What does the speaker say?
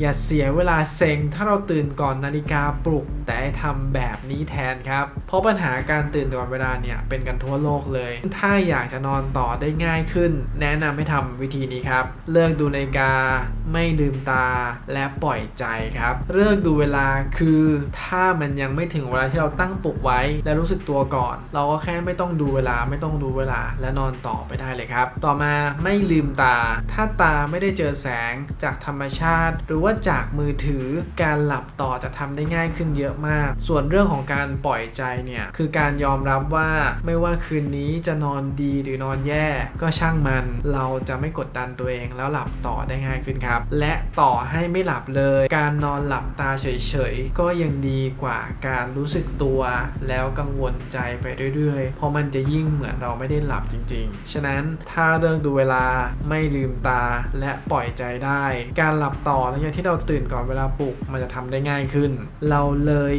อย่าเสียเวลาเซ็งถ้าเราตื่นก่อนนาฬิกาปลุก แต่ทำแบบนี้แทนครับ เพราะปัญหาการตื่นก่อนเวลาเนี่ยเป็นกันทั่วโลกเลย ถ้าอยากจะนอนต่อได้ง่ายขึ้น แนะนำให้ทำวิธีนี้ครับ เลิกดูนาฬิกา ไม่ลืมตา และปล่อยใจครับ เลิกดูเวลาคือถ้ามันยังไม่ถึงเวลาที่เราตั้งปลุกไว้ และรู้สึกตัวก่อน เราก็แค่ไม่ต้องดูเวลาไม่ต้องดูเวลา และนอนต่อไปได้เลยครับ ต่อมาไม่ลืมตา ถ้าตาไม่ได้เจอแสงจากธรรมชาติหรือว่าจากมือถือการหลับต่อจะทำได้ง่ายขึ้นเยอะมาก ส่วนเรื่องของการปล่อยใจเนี่ยคือการยอมรับว่าไม่ว่าคืนนี้จะนอนดีหรือนอนแย่ ก็ช่างมันเราจะไม่กดดันตัวเองแล้วหลับต่อได้ง่ายขึ้นครับ และต่อให้ไม่หลับเลย การนอนหลับตาเฉยๆ ก็ยังดีกว่าการรู้สึกตัว แล้วกังวลใจไปเรื่อยๆ เพราะมันจะยิ่งเหมือนเราไม่ได้หลับจริงๆ ฉะนั้นถ้าเรื่องดูเวลาไม่ลืมตาและปล่อยใจได้ การหลับต่อหลังที่เราตื่นก่อนเวลาปลุกมันจะทำได้ง่ายขึ้น เราเลย